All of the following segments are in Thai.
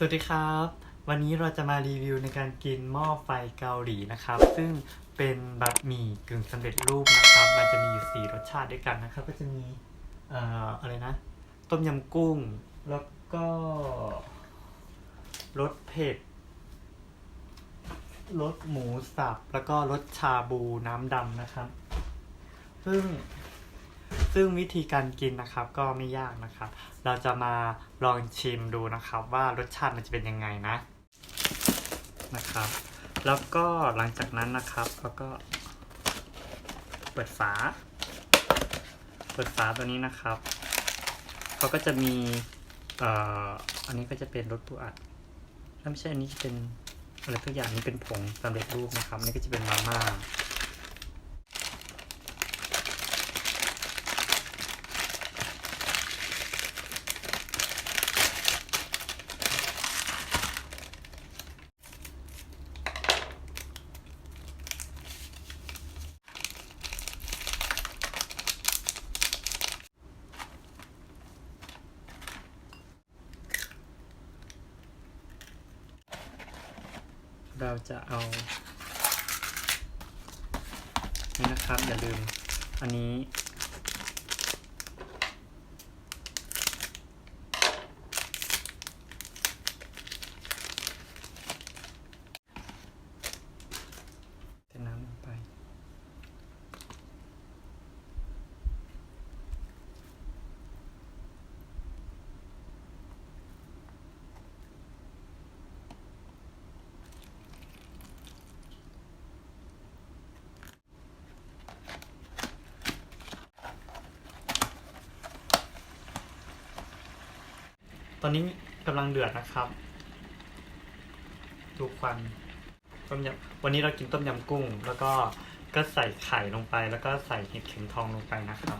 สวัสดีครับ วันนี้เราจะมารีวิวในการกินหม้อไฟเกาหลีนะครับ ซึ่งเป็นบะหมี่กึ่งสำเร็จรูปนะครับ มันจะมีอยู่สี่รสชาติด้วยกันนะครับ ก็จะมีเอ่ออะไรนะ ต้มยำกุ้ง แล้วก็รสเผ็ดรสหมูสับ แล้วก็รสชาบูน้ำดำนะครับ ซึ่ง ซึ่งวิธีการกินนะครับก็ไม่ยากนะครับ เราจะมาลองชิมดูนะครับ ว่ารสชาติมันจะเป็นยังไงนะนะครับ แล้วก็หลังจากนั้นนะครับเราก็เปิดฝา เปิดฝาตัวนี้นะครับเขาก็จะมีเอ่ออันนี้ก็จะเป็นรสปูอัดถ้าไม่ใช่อันนี้จะเป็นอะไรทุกอย่างนี้เป็นผงสำเร็จรูปนะครับนี่ก็จะเป็นมาม่า เราจะเอานี่นะครับอย่าลืมอันนี้ อนนี้กำลังเดือดนะครับ ดูควันต้มยำวันนี้เรากินต้มยำกุ้ง แล้วก็ก็ใส่ไข่ลงไป แล้วก็ใส่เห็ดเข็มทองลงไปนะครับ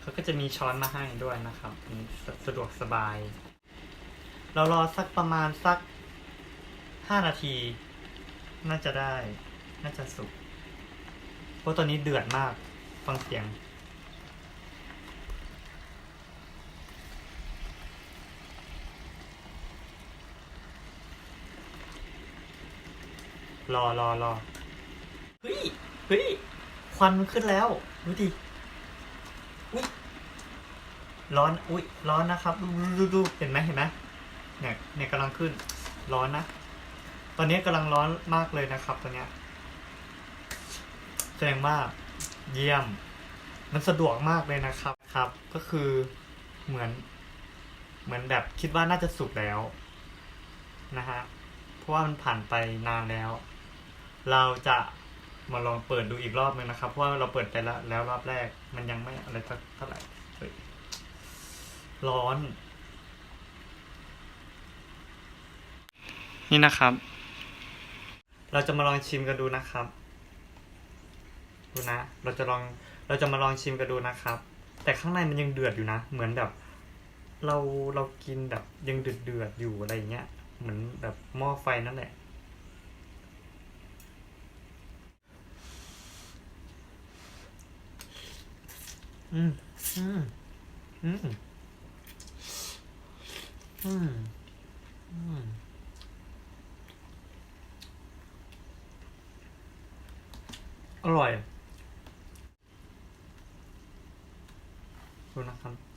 เขาก็จะมีช้อนมาให้ด้วยนะครับสสะดวกสบาย เรารอสักประมาณสักห้านาที น่าจะได้ น่าจะสุกเพราะตอนนี้เดือดมากฟังเสียง รอรอรอเฮ้ยเฮ้ยควันมันขึ้นแล้ว ดูดิอุ้ยร้อนอุ้ยร้อนนะครับดูดูดูดูเห็นไหมเห็นไหมเนี่ยเนี่ยกำลังขึ้น ร้อนนะ ตอนนี้กำลังร้อนมากเลยนะครับตอนเนี้ยแสดงว่าเยี่ยม มันสะดวกมากเลยนะครับครับ ก็คือเหมือน เหมือนแบบคิดว่าน่าจะสุกแล้วนะฮะเพราะว่ามันผ่านไปนานแล้ว เราจะมาลองเปิดดูอีกรอบหนึงนะครับ เพราะว่าเราเปิดไปแล้วแล้วรอบแรก มันยังไม่อะไรสักเท่าไหร่ร้อน นี่นะครับ เราจะมาลองชิมกันดูนะครับดูนะ เราจะลอง เราจะมาลองชิมกันดูนะครับ แต่ข้างในมันยังเดือดอยู่นะ เหมือนแบบ เรา เรากินแบบยังเดือดเดือดอยู่อะไรอย่างเงี้ย เหมือนแบบหม้อไฟนั่นแหละ อืมอืมอืมอืมอืมอร่อยดูนะครับ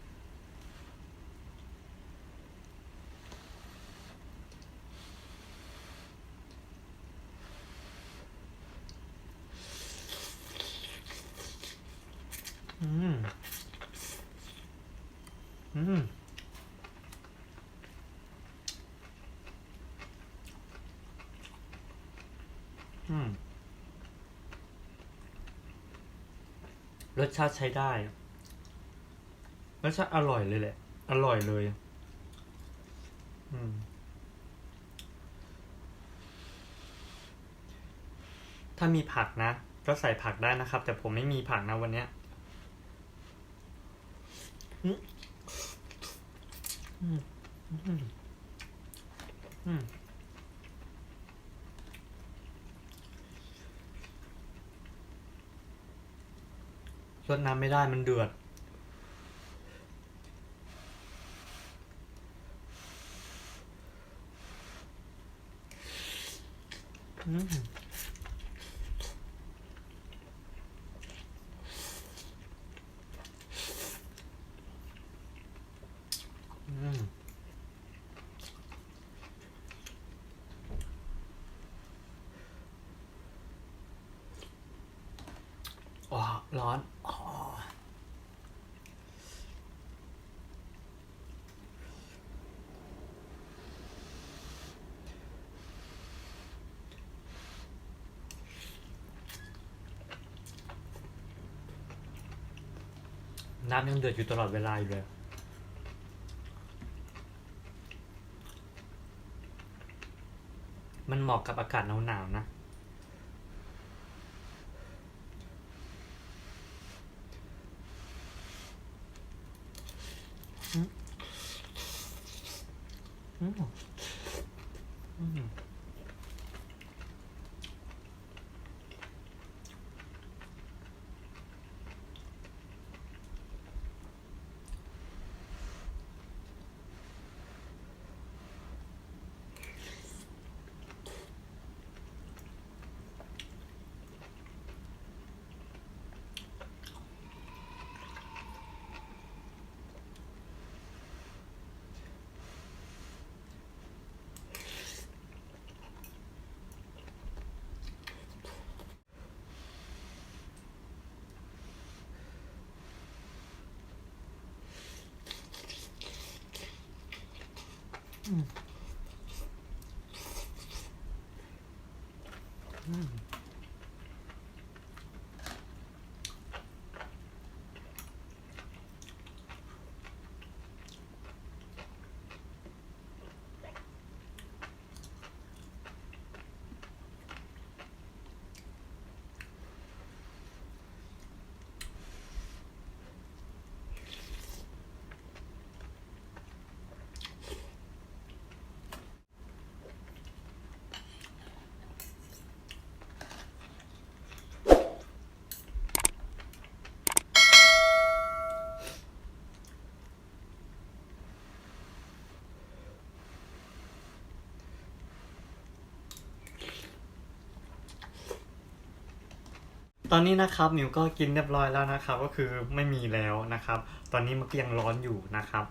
อืม อืม อืม รสชาติใช้ได้ รสชาติอร่อยเลยแหละ อร่อยเลย อืมถ้ามีผักนะ ก็ใส่ผักได้นะครับ แต่ผมไม่มีผักนะวันเนี้ย ลดน้ำไม่ได้มันเดือด อืม ร้อนอ๋อน้ำยังเดือดอยู่ตลอดเวลาอยู่เลย มันเหมาะกับอากาศหนาวๆนะ อืมอื มอื ตอนนี้นะครับมิวก็กินเรียบร้อยแล้วนะครับ ก็คือไม่มีแล้วนะครับ ตอนนี้มันก็ยังร้อนอยู่นะครับ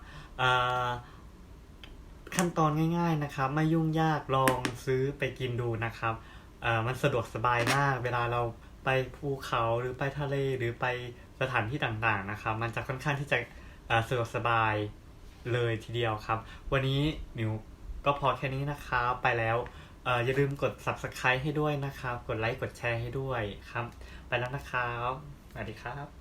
ขั้นตอนง่าย ๆนะครับ ไม่ยุ่งยากลองซื้อไปกินดูนะครับมันสะดวกสบายมาก เวลาเราไปภูเขาหรือไปทะเลหรือไปสถานที่ต่างๆนะครับ มันจะค่อนข้างที่จะสะดวกสบายเลยทีเดียวครับ วันนี้มิวก็พอแค่นี้นะครับไปแล้ว อย่าลืมกด subscribe ให้ด้วยนะครับ กดไลค์ กดแชร์ให้ด้วยครับ ไปแล้วนะครับ สวัสดีครับ